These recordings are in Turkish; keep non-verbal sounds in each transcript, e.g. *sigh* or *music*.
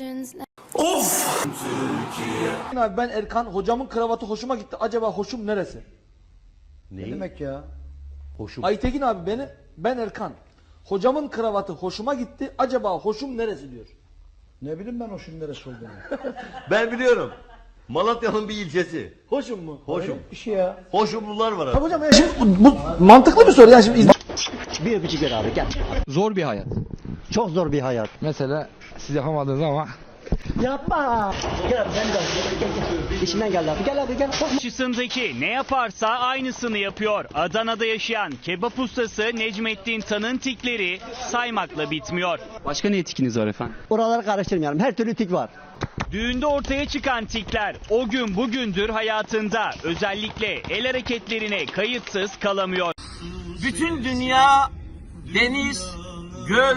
legends. Abi ben Erkan hocamın kravatı hoşuma gitti. Acaba hoşum neresi? Ne demek ya? Hoşum. Aytekin abi benim ben Erkan. Hocamın kravatı hoşuma gitti. Acaba hoşum neresi diyor. Ne bileyim ben hoşun neresi olduğunu. *laughs* Ben biliyorum. Malatya'nın bir ilçesi. Hoşum mu? Hoşum. Bir şey ya. Hoşumlular var. Tabii hocam ya şimdi bu mantıklı bir soru ya şimdi. Bir öpücük ver abi gel. Zor bir hayat. Çok zor bir hayat. Mesela siz yapamadınız ama Yapma. Gel abi sen de. Gel gel gel. İçinden geldi abi. Gel abi gel. Karşısındaki ne yaparsa aynısını yapıyor. Adana'da yaşayan kebap ustası Necmettin Tan'ın tikleri saymakla bitmiyor. Başka ne etkiniz var efendim? Oraları karıştırmayalım. Her türlü tik var. Düğünde ortaya çıkan tikler o gün bugündür hayatında özellikle el hareketlerine kayıtsız kalamıyor. Bütün dünya deniz, göl,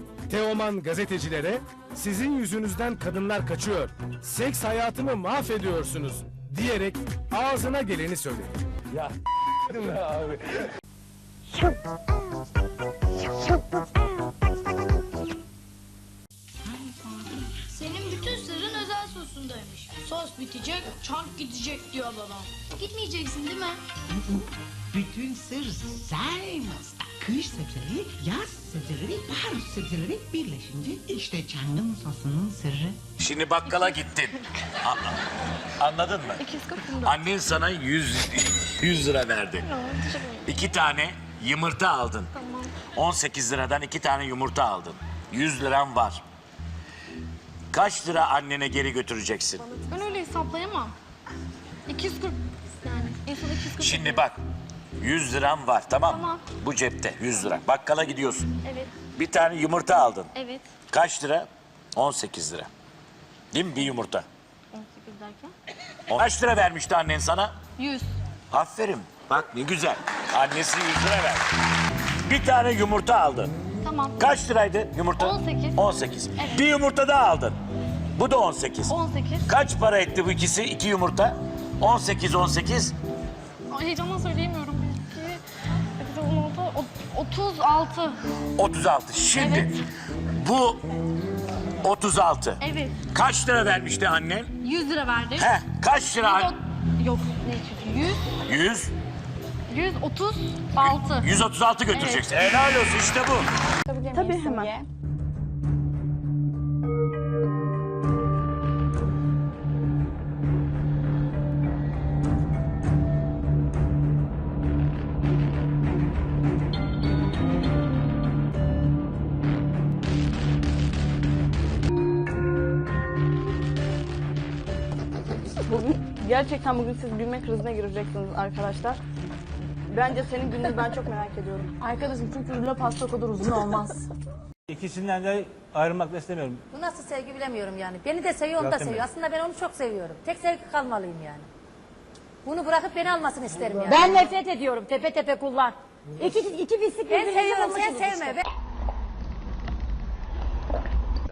Teoman gazetecilere sizin yüzünüzden kadınlar kaçıyor. Seks hayatımı mahvediyorsunuz diyerek ağzına geleni söyledi. Ya *laughs* abi. Senin bütün sırrın özel sosundaymış. Sos bitecek, çark gidecek diyor babam. Gitmeyeceksin değil mi? Bütün sır saymasında. Kış sebzeleri, yaz sebzeleri, bahar sebzeleri birleşince işte Çang'ın sosunun sırrı. Şimdi bakkala gittin. A- Anladın mı? Annen sana 100 100 *laughs* lira verdi. İki tane yumurta aldın. 18 liradan iki tane yumurta aldın. 100 liran var. Kaç lira annene geri götüreceksin? Ben öyle hesaplayamam. 240 yani. En son 240. Şimdi bak 100 liran var tamam mı? Tamam. Bu cepte 100 lira. Bakkala gidiyorsun. Evet, Bir tane yumurta aldın. evet. Kaç lira? 18 lira. Değil mi bir yumurta? 18 derken? Kaç lira vermişti annen sana? 100. Aferin. Bak ne güzel. Annesi 100 lira ver. Bir tane yumurta aldın. Tamam. Kaç liraydı yumurta? 18. 18. Evet. Bir yumurta daha aldın. Bu da 18. 18. Kaç para etti bu ikisi? iki yumurta. 18, 18. Ay heyecandan söyleyemiyorum. 2, 16, 36. 36. Şimdi Evet. bu 36. Evet. Kaç lira vermişti annen? 100 lira verdim. He, kaç lira? an- Yok ne 100? 100. 136. 136 götüreceksin. Helal olsun işte bu. Tabii hemen. Gerçekten bugün siz gülme krizine gireceksiniz arkadaşlar. Bence senin gününü ben çok merak ediyorum. *laughs* Arkadaşım çünkü rulo pasta o kadar uzun olmaz. İkisinden de ayrılmak da istemiyorum. Bu nasıl sevgi bilemiyorum yani. Beni de seviyor, onu da seviyor. Aslında ben onu çok seviyorum. Tek sevgi kalmalıyım yani. Bunu bırakıp beni almasını isterim yani. Ben nefret ediyorum tepe tepe kullan. İki, iki pislik Ben seviyorum, sen sevme. Ben-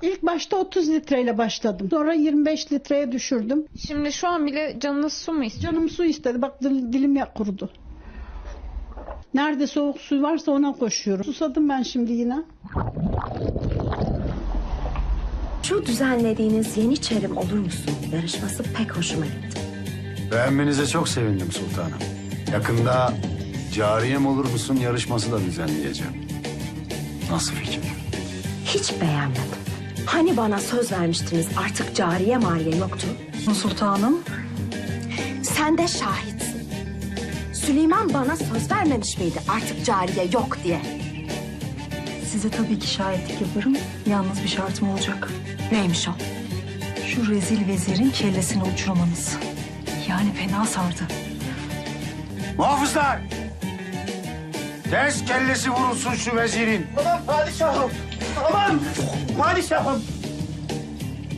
İlk başta 30 litreyle başladım. Sonra 25 litreye düşürdüm. Şimdi şu an bile canınız su mu istiyor? Canım su istedi. Bak dil- dilim ya kurudu. Nerede soğuk su varsa ona koşuyorum. Susadım ben şimdi yine. Şu düzenlediğiniz Yeniçerim olur musun yarışması pek hoşuma gitti. Beğenmenize çok sevindim sultanım. Yakında cariyem olur musun yarışması da düzenleyeceğim. Nasıl fikir? Hiç beğenmedim. Hani bana söz vermiştiniz artık cariye mariye yoktu? Sultanım. Sen de şahitsin. Süleyman bana söz vermemiş miydi artık cariye yok diye? Size tabii ki şahitlik yaparım. Yalnız bir şartım olacak. Neymiş o? Şu rezil vezirin kellesini uçurmanız. Yani fena sardı. Muhafızlar! Ters kellesi vurulsun şu vezirin. Aman padişahım. Aman padişahım.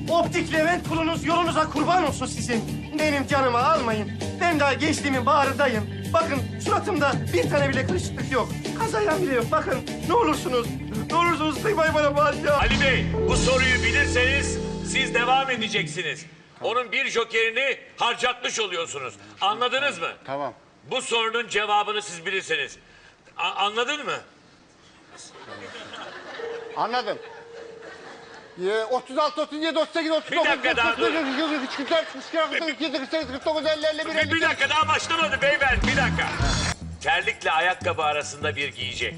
Optik Levent kulunuz yolunuza kurban olsun sizin. Benim canımı almayın. Ben daha gençliğimin bağrındayım. Bakın suratımda bir tane bile kırışıklık yok. Kazayan bile yok. Bakın ne olursunuz. Ne olursunuz kıymayın bana padişah. Ali Bey bu soruyu bilirseniz siz devam edeceksiniz. Onun bir jokerini harcatmış oluyorsunuz. Anladınız mı? Tamam. Bu sorunun cevabını siz bilirseniz. A- anladın mı? Anladım. Ee, 36, 37, 38, 39, Bir dakika daha dur. 43, 44, 42, 47, 48, 49, 50, 51, Bir, bir dakika daha başlamadı beyefendi bir dakika. Terlikle ayakkabı arasında bir giyecek.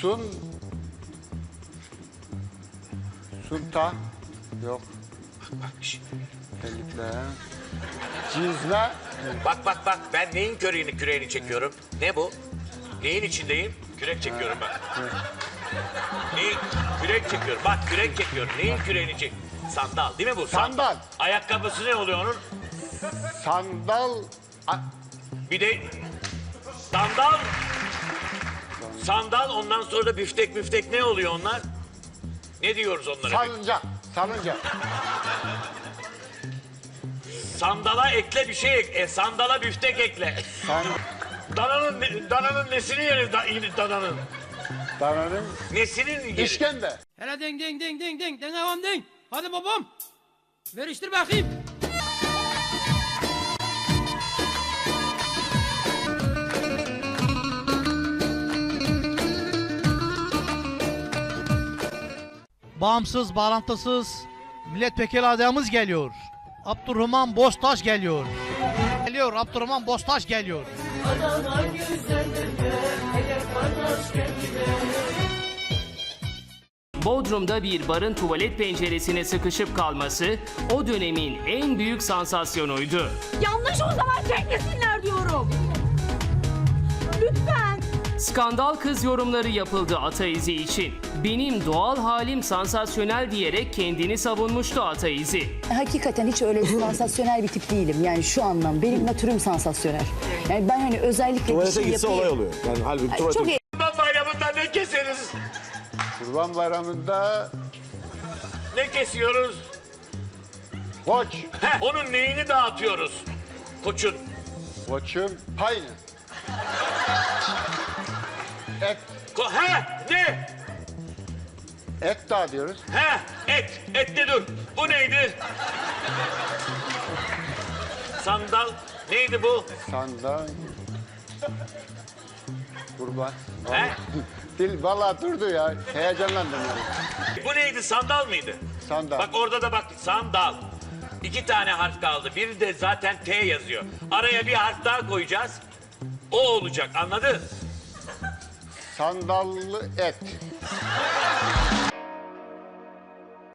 Sun... Sunta... Yok. Bak şimdi. Terlikle. Cizme. Bak bak bak ben neyin küreğini küreğini çekiyorum? Ne bu? Neyin içindeyim? Kürek çekiyorum bak. Neyin? Kürek çekiyorum. Bak kürek çekiyorum. Neyin küreğini çek? Sandal değil mi bu? Sandal. Ayakkabısı ne oluyor onun? Sandal... A- Bir de sandal. Sandal ondan sonra da büftek büftek ne oluyor onlar? Ne diyoruz onlara? Salıncak. Salıncak. Sandala ekle bir şey ek. E, sandala büftek ekle. Dananın ne- dananın nesini yeriz da, dananın? Dananın... Nesinin yeri? İşkembe. Hele ding ding ding ding ding. Ding avam ding. Hadi babam. Veriştir bakayım. bağımsız, bağlantısız milletvekili adayımız geliyor. Abdurrahman Bostaş geliyor. Geliyor, Abdurrahman Bostaş geliyor. Bodrum'da bir barın tuvalet penceresine sıkışıp kalması o dönemin en büyük sansasyonuydu. Yanlış o zaman çekmesinler diyorum. Lütfen. Skandal kız yorumları yapıldı Ataizi için. Benim doğal halim sansasyonel diyerek kendini savunmuştu Ataizi. Hakikaten hiç öyle *laughs* sansasyonel bir tip değilim. Yani şu anlam benim natürüm sansasyonel. Yani ben hani özellikle bir şey yapayım. oluyor. Yani halbuki Çok iyi. Kurban bayramında ne keseriz? Kurban bayramında... Ne kesiyoruz? Koç. Heh, onun neyini dağıtıyoruz? Koçun. Koçum. Payını. Et. Ko he ne? Et daha diyoruz. He et. Et de dur. Bu neydi? Sandal. Neydi bu? Sandal. Kurban. He? *laughs* Dil vallahi durdu ya. Heyecanlandım yani. Bu neydi? Sandal mıydı? Sandal. Bak orada da bak sandal. İki tane harf kaldı. Biri de zaten T yazıyor. Araya bir harf daha koyacağız. O olacak anladın? Sandallı et.